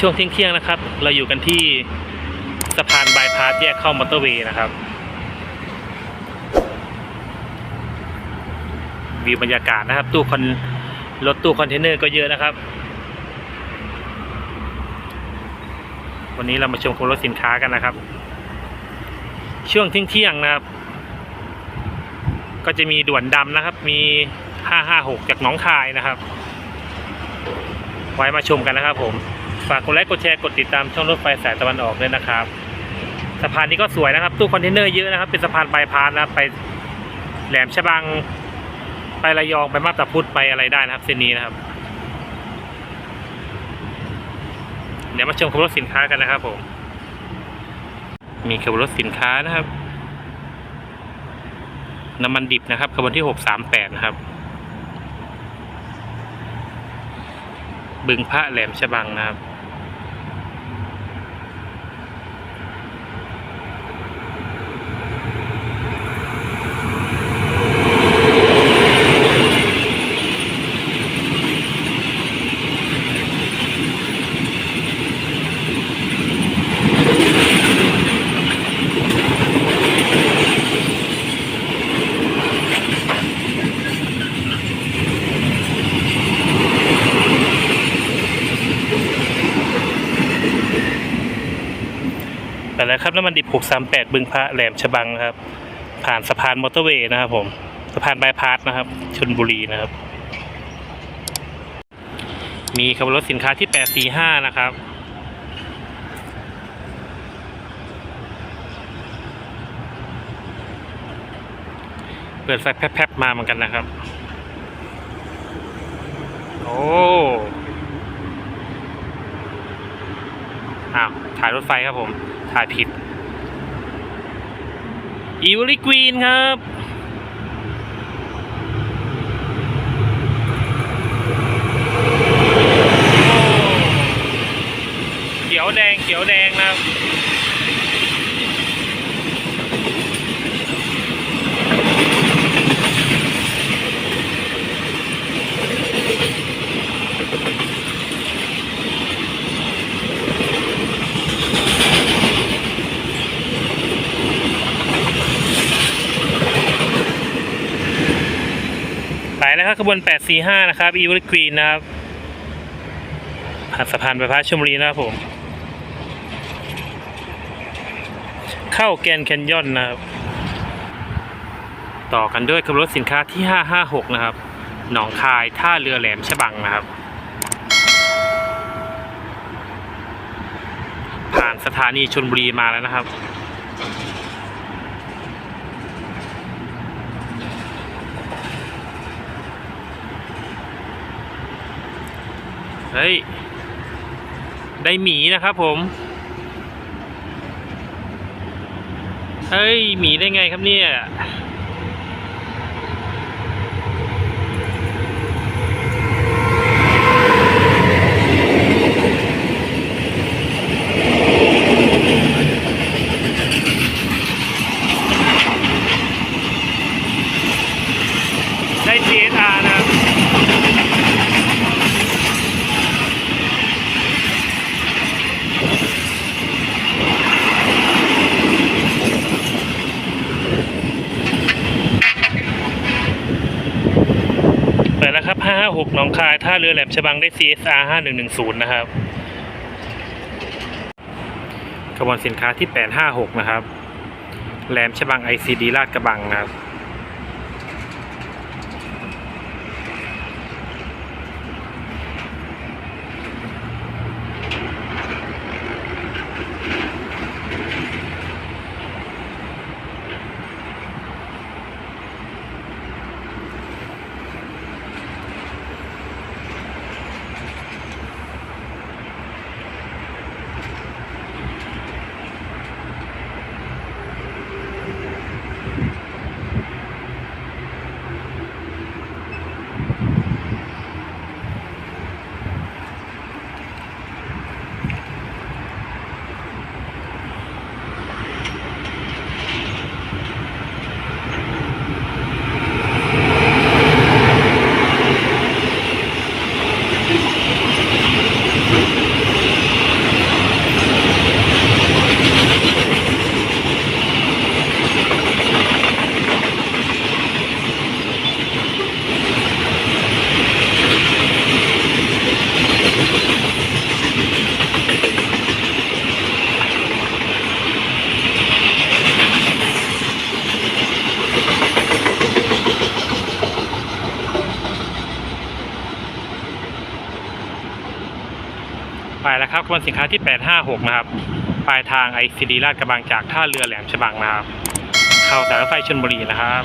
ช่วงเที่ยงๆนะครับ เราอยู่กันที่สะพานบายพาสแยกเข้ามอเตอร์เวย์นะครับ วิวบรรยากาศนะครับ ตู้คอนรถตู้คอนเทนเนอร์ก็เยอะนะครับ วันนี้เรามาชมโครงรถสินค้ากันนะครับ ช่วงเที่ยงๆนะครับ ก็จะมีด่วนดำนะครับ มี 556 จากหน้องคายนะครับ ไว้มาชมกันนะครับผม ฝากกดไลค์กดแชร์กดติดตามช่องรถไฟสายตะวันออกด้วยนะครับสะพานนี้ก็สวยนะครับ ตู้คอนเทนเนอร์เยอะนะครับ เป็นสะพานบายพาสนะครับไปแหลมฉบัง ไประยองไปมาบตาพุธไปอะไรได้นะครับเส้นนี้นะครับ เดี๋ยวมาชมขบวนรถสินค้ากันนะครับผม มีขบวนรถสินค้านะครับน้ำมันดิบนะครับขบวนที่หกสามแปดนะครับ บึงพระแหลมฉบังนะครับ แต่แล้วครับน้ำมันดิบ 638 บึงพระแหลมฉบังครับ ผ่านสะพานมอเตอร์เวย์นะครับผมสะพานบายพาสนะครับชนบุรีนะครับ มีขบวนรถสินค้าที่ 845 นะครับเปิดไฟแพบๆมาเหมือนกันนะครับ โอ้อ้าวถ่ายรถไฟครับผม ถ่ายผิดอีวลิกวีนครับ เขียวแดงเขียวแดงนะครับ ครับขบวน 845 นะครับอีวลิกวีนนะครับผ่านสะพานไปพาสชลบุรีนะครับผม เข้าแกนแคนยอนนะครับ ต่อกันด้วยขบวนรถสินค้าที่ 556 นะครับ หนองคายท่าเรือแหลมฉบังนะครับ ผ่านสถานีชนบุรีมาแล้วนะครับ เฮ้ย ได้หมีนะครับผม เฮ้ย หมีได้ไงครับเนี่ย ได้ CSR นะครับ เปิดแล้วครับ 556หนองคาย ท่าเรือแหลมฉบังได้ CSR 5110 นะครับขบวนสินค้าที่ 856 นะครับ แหลมฉบัง ICD ลาดกระบังนะครับ ไปแล้วครับขบวนสินค้าที่ 856 นะครับ ปลายทางไอซีดีลาดกระบังจากท่าเรือแหลมฉบังนะครับ เข้าสายรถไฟชลบุรีนะครับ